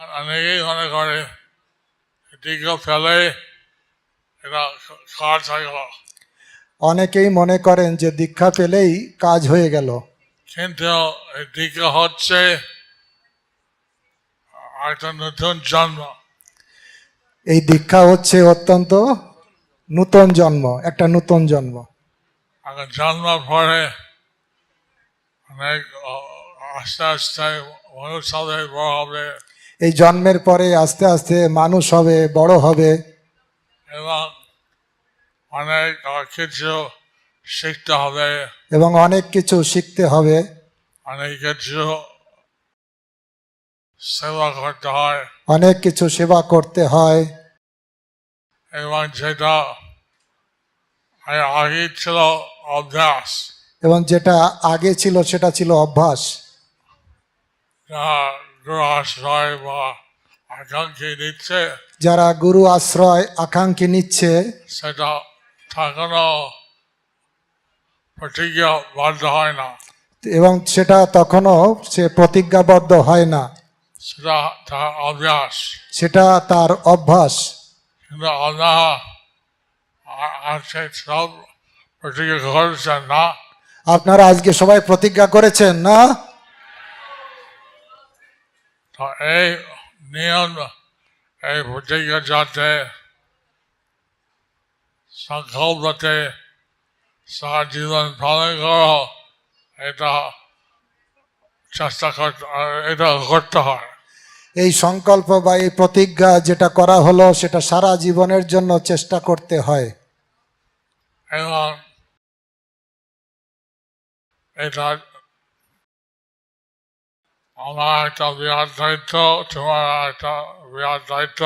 অনেকেই মনে করে দীঘা ফেলে এটা কাজ হয়ে গেল অনেকেই মনে করেন যে দীক্ষা পেলেই কাজ হয়ে গেল। কিন্তু এই দীঘা হচ্ছে একটা নতুন জন্ম। এই দীক্ষা হচ্ছে অত্যন্ত নূতন জন্ম একটা নূতন জন্ম। আগে জন্ম পরে অনেক আস্তে আস্তে মানুষ বড় হবে। এই জন্মের পরে আস্তে আস্তে মানুষ হবে বড় হবে। এবং অনেক কিছু শিখতে হবে। এবং অনেক কিছু শিখতে হবে। অনেক কিছু সেবা করতে হয়। অনেক কিছু সেবা করতে হয়। এবং যেটা আগে ছিল অভ্যাস এবং যেটা আগে ছিল সেটা ছিল অভ্যাস। গুরু আশ্রয় বা আকাঙ্ক্ষী দিচ্ছে যারা গুরু আশ্রয় আকাঙ্ক্ষী নিচ্ছে। সেটা তখনও প্রতিজ্ঞা বাধ্য হয় না। এবং সেটা তখনও সে প্রতিজ্ঞাবদ্ধ হয় না। সেটা তার অভ্যাস। সেটা তার অভ্যাস। কিন্তু আল্লাহ আজকে সব প্রতিজ্ঞা করছেন না। আপনারা আজকে সবাই প্রতিজ্ঞা করেছেন না? তো এই নিয়ম এই প্রতিজ্ঞা যাতে সংকল্পতে সারা জীবন পালন করো এটা চেষ্টা করতে এটা করতে হয়। এই সংকল্প বা এই প্রতিজ্ঞা যেটা করা হলো সেটা সারা জীবনের জন্য চেষ্টা করতে হয়। এবং এটা আমার একটা বিরাট দায়িত্ব তোমার একটা বিরাট দায়িত্ব।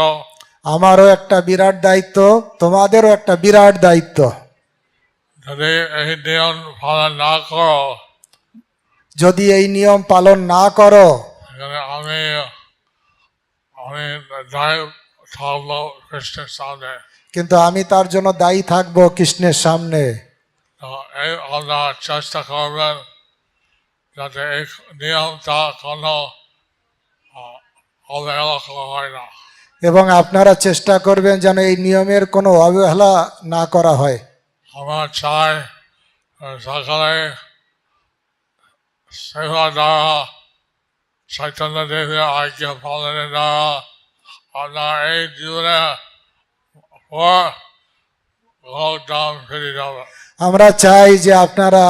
আমারও একটা বিরাট দায়িত্ব তোমাদেরও একটা বিরাট দায়িত্ব। যদি এই নিয়ম পালন না করো যদি এই নিয়ম পালন না করো আমি আমি দায় থাকব কৃষ্ণের সামনে। কিন্তু আমি তার জন্য দায়ী থাকব কৃষ্ণের সামনে। আমরা চেষ্টা করবেন। যাতে এই নিয়মটা কোনো অবহেলা করা হয় না। এবং আপনারা চেষ্টা করবেন যেন এই নিয়মের কোনো অবহেলা না করা হয়। আমরা চাই সকালে সেবা দ্বারা চৈতন্য দেবের আজ্ঞা পালনের দ্বারা আমরা এই জীবনে আমরা চাই যে আপনারা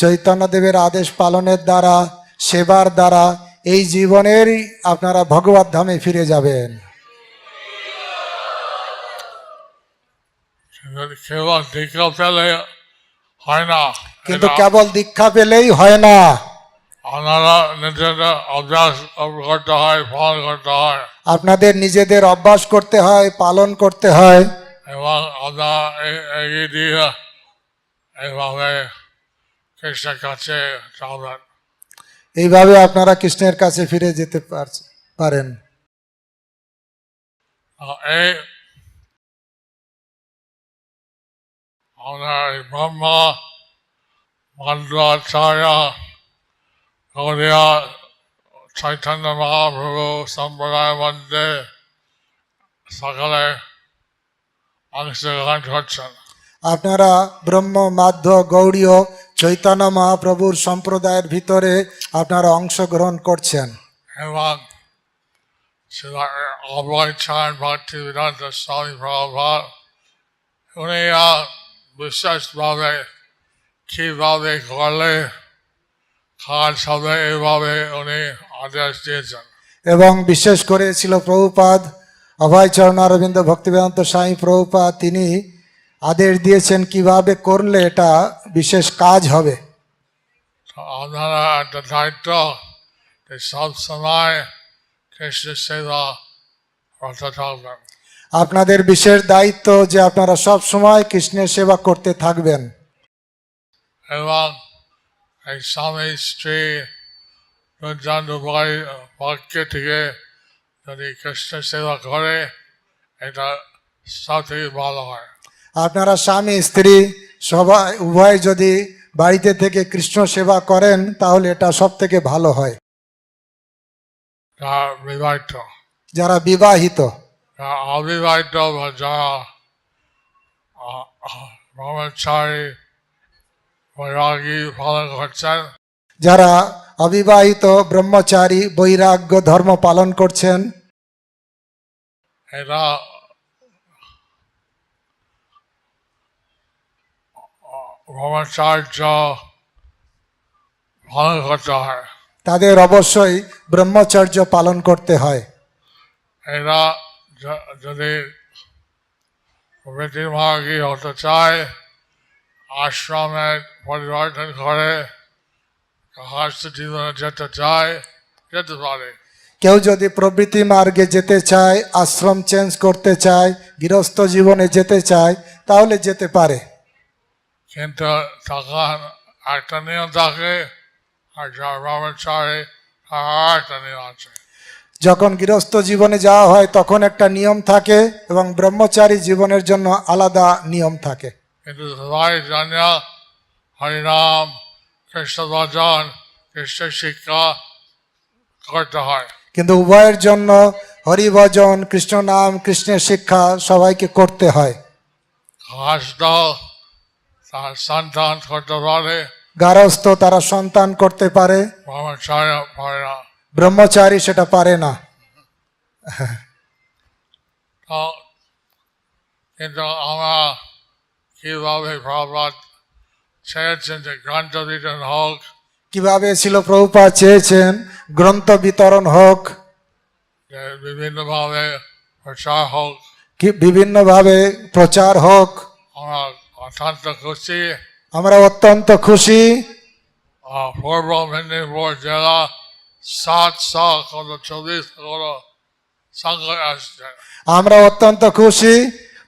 চৈতন্যদেবের আদেশ পালনের দ্বারা সেবার দ্বারা এই জীবনেরই আপনারা ভগবত ধামে ফিরে যাবেন। কিন্তু কেবল দীক্ষা পেলে হয় না। কিন্তু কেবল দীক্ষা পেলেই হয় না। আপনারা নিজেদের অভ্যাস করতে হয় ফল করতে হয়। আপনাদের নিজেদের অভ্যাস করতে হয় পালন করতে হয়। এবং এগিয়ে দিয়ে এইভাবে কৃষ্ণের কাছে যাবেন এইভাবে আপনারা কৃষ্ণের কাছে ফিরে যেতে পারেন। এই আমরা ব্রহ্ম গৌরিয়া চৈতন্য মহাপ্রভু সম্প্রদায়ের মধ্যে সকালে অংশগ্রহণ করছেন। আপনারা ব্রহ্ম মাধ্য গৌড়ীয় চৈতন্য মহাপ্রভুর সম্প্রদায়ের ভিতরে আপনারা অংশগ্রহণ করছেন। এবং অভয় চান ভক্তি বিধান্ত স্বামী প্রভাব উনি বিশেষভাবে কীভাবে করলে কাজ হবে এইভাবে উনি আদেশ দিয়েছেন এবং বিশেষ করে ছিল প্রভুপাদ অভয়চরণ অরবিন্দ ভক্তিবেদান্ত স্বামী প্রভুপাদ তিনি আদেশ দিয়েছেন কীভাবে করলে এটা বিশেষ কাজ হবে। আপনারা একটা দায়িত্ব সব সময় কৃষ্ণ সেবা করতে থাকবেন। আপনাদের বিশেষ দায়িত্ব যে আপনারা সব সময় কৃষ্ণের সেবা করতে থাকবেন। এবং এই স্বামী স্ত্রী উভয় পক্ষ থেকে যদি কৃষ্ণ সেবা করে এটা সব থেকে ভালো হয়। আপনারা স্বামী স্ত্রী সবাই উভয় যদি বাড়িতে থেকে কৃষ্ণ সেবা করেন তাহলে এটা সব থেকে ভালো হয়। বিবাহিত। যারা বিবাহিত। অবিবাহিত বা যারা আহ, আহ, ব্রহ্মচারী বৈরাগী পালন করছেন। যারা অবিবাহিত ব্রহ্মচারী বৈরাগ্য ধর্ম পালন করছেন। এটা ব্রহ্মচার্য পালন করতে হয় তাদের অবশ্যই ব্রহ্মচর্য পালন করতে হয়। এরা যদি প্রকৃতির ভাগী হতে চায় আশ্রমে পরিবর্তন করে জীবনে যেতে চায় যেতে পারে। কেউ যদি প্রবৃত্তি মার্গে যেতে চায় আশ্রম চেঞ্জ করতে চায় গৃহস্থ জীবনে যেতে চায় তাহলে যেতে পারে। কিন্তু তখন একটা নিয়ম থাকে আর ব্রহ্মচারী তার একটা নিয়ম আছে যখন গৃহস্থ জীবনে যাওয়া হয় তখন একটা নিয়ম থাকে এবং ব্রহ্মচারী জীবনের জন্য আলাদা নিয়ম থাকে। কিন্তু সবাই জন্য হরিনাম কৃষ্ণ ভজন কৃষ্ণ শিক্ষা করতে হয় কিন্তু উভয়ের জন্য হরিভজন কৃষ্ণ নাম কৃষ্ণের শিক্ষা সবাইকে করতে হয়। হাসত তার সন্তান করতে পারে। গারস্থ তারা সন্তান করতে পারে। ব্রহ্মচারী সেটা পারে না। কিন্তু আমরা কীভাবে প্রভাব চেয়েছেন যে গ্রন্থ বিতরণ হোক? কীভাবে ছিল প্রভুপা চেয়েছেন? গ্রন্থ বিতরণ হোক। বিভিন্নভাবে প্রচার হোক। কি বিভিন্নভাবে প্রচার হোক। আমরা অত্যন্ত খুশি। আমরা অত্যন্ত খুশি। পূর্ব মেদিনীপুর জেলা সাতশো আমরা অত্যন্ত খুশি।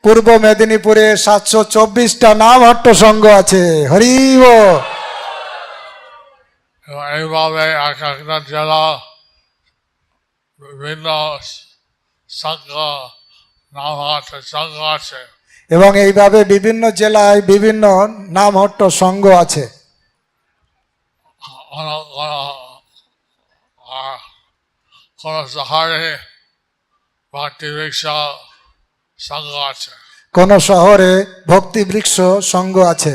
পূর্ব মেদিনীপুরে সাতশো চব্বিশটা নাম হট্ট সংঘ আছে। হরিব এইভাবে এক একটা জেলা বিভিন্ন সংঘ নাম আছে সংঘ আছে। এবং এইভাবে বিভিন্ন জেলায় বিভিন্ন নাম হট্ট সংঘ আছে। কোনো শহরে ভক্তি রিক্সা সংঘ আছে? কোন শহরে ভক্তি বৃক্ষ সংঘ আছে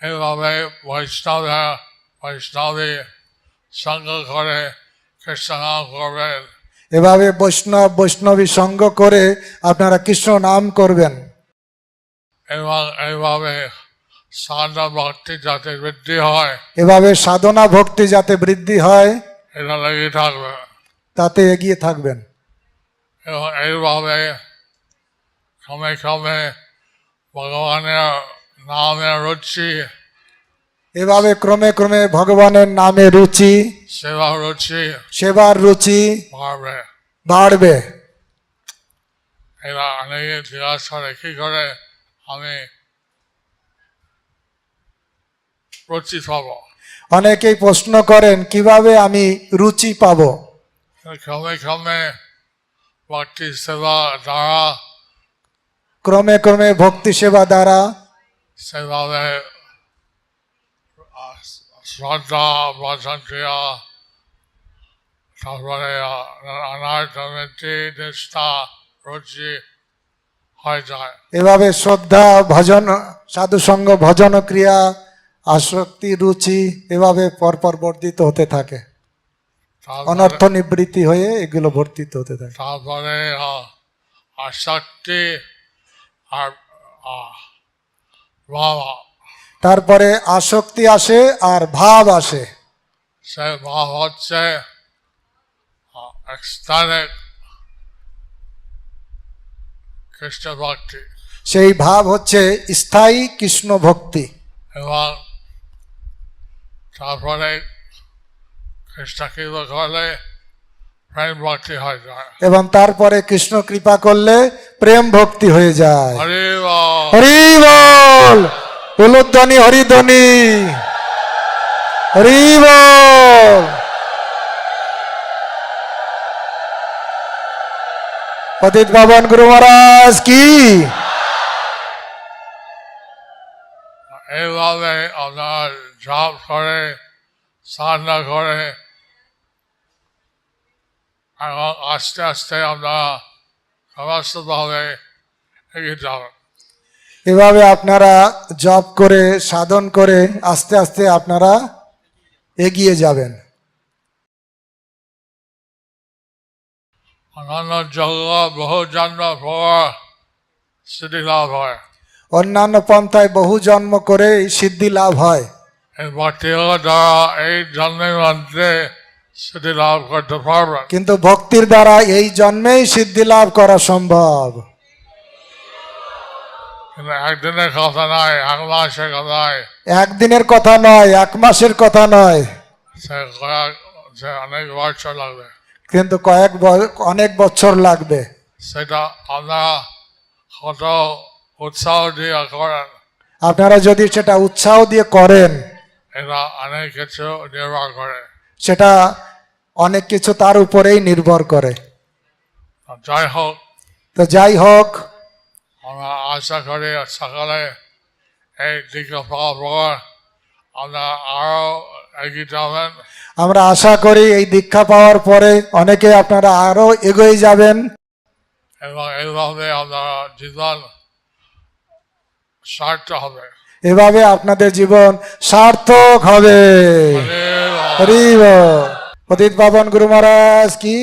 এইভাবে বৈষ্ণবে বৈষ্ণবী সংঘ করে কৃষ্ণ নাম করবেন। এভাবে বৈষ্ণব বৈষ্ণবী সংঘ করে আপনারা কৃষ্ণ নাম করবেন। এবং এইভাবে সাধনা ভক্তি যাতে বৃদ্ধি হয়। এভাবে সাধনা ভক্তি যাতে বৃদ্ধি হয় এটা লেগে থাকবে। তাতে এগিয়ে থাকবেন। এইভাবে ক্রমে ক্রমে ভগবানের নামের রুচি এভাবে ক্রমে ক্রমে ভগবানের নামে রুচি সেবা রুচি সেবার রুচি বাড়বে। বাড়বে। এরা অনেকে জিজ্ঞাসা করে কি করে আমি রুচি পাবো। অনেকেই প্রশ্ন করেন কীভাবে আমি রুচি পাবো? ক্রমে ক্রমে ভক্তি সেবা দ্বারা ক্রমে ক্রমে ভক্তি সেবা দ্বারা সেভাবে শ্রদ্ধা ক্রিয়া তারপরে অনার্থমিতি নিষ্ঠা রুচি হয়ে যায়। এভাবে শ্রদ্ধা ভজন সাধু সঙ্গ ভজন ক্রিয়া আসক্তি রুচি এভাবে পরপর বর্ধিত হতে থাকে। অনর্থ নিবৃত্তি হয়ে এগুলো বর্ধিত হতে থাকে। তারপরে আসক্তি আর ভাব তারপরে আসক্তি আসে আর ভাব আসে। সে ভাব হচ্ছে এক্সটানিক কৃষ্ণ ভক্তি সেই ভাব হচ্ছে স্থায়ী কৃষ্ণ ভক্তি এবং তারপরে কৃষ্ণ কৃপা করলে প্রেম ভক্তি হয়ে যায়। এবং তারপরে কৃষ্ণ কৃপা করলে প্রেম ভক্তি হয়ে যায়। হরি বল। উলুধ্বনি হরিধ্বনি হরি বল। পতিত পাবন গুরু মহারাজ, কি? এইভাবে আপনার জব করে সাধনা করে এবং আস্তে আস্তে আমরা সমস্তভাবে এগিয়ে যাবেন এভাবে আপনারা জব করে সাধন করে আস্তে আস্তে আপনারা এগিয়ে যাবেন। অন্যান্য হয়। পন্থায় বহু জন্ম করে সিদ্ধি লাভ হয়। এই এই জন্মের মধ্যে সিদ্ধি লাভ করতে পারবেন। কিন্তু ভক্তির দ্বারা এই জন্মেই সিদ্ধি লাভ করা সম্ভব। একদিনের কথা নয় এক মাসের কথা নয় একদিনের কথা নয় এক মাসের কথা নয়। অনেক বছর লাগবে। কিন্তু কয়েক অনেক বছর লাগবে। সেটা আমরা কত উৎসাহ দিয়ে করেন। আপনারা যদি সেটা উৎসাহ দিয়ে করেন এটা অনেক কিছু নির্ভর করে। সেটা অনেক কিছু তার উপরেই নির্ভর করে। যাই হোক তো যাই হোক আমরা আশা করি সকালে এই দিকে আমরা আরও এগিয়ে যাবেন। আমরা আশা করি এই দীক্ষা পাওয়ার পরে অনেকে আপনারা আরও এগিয়ে যাবেন। এবং এইভাবে আমরা জীবন সার্থ হবে। এভাবে আপনাদের জীবন সার্থক হবে। হরে পতিত পাবন গুরু মহারাজ কি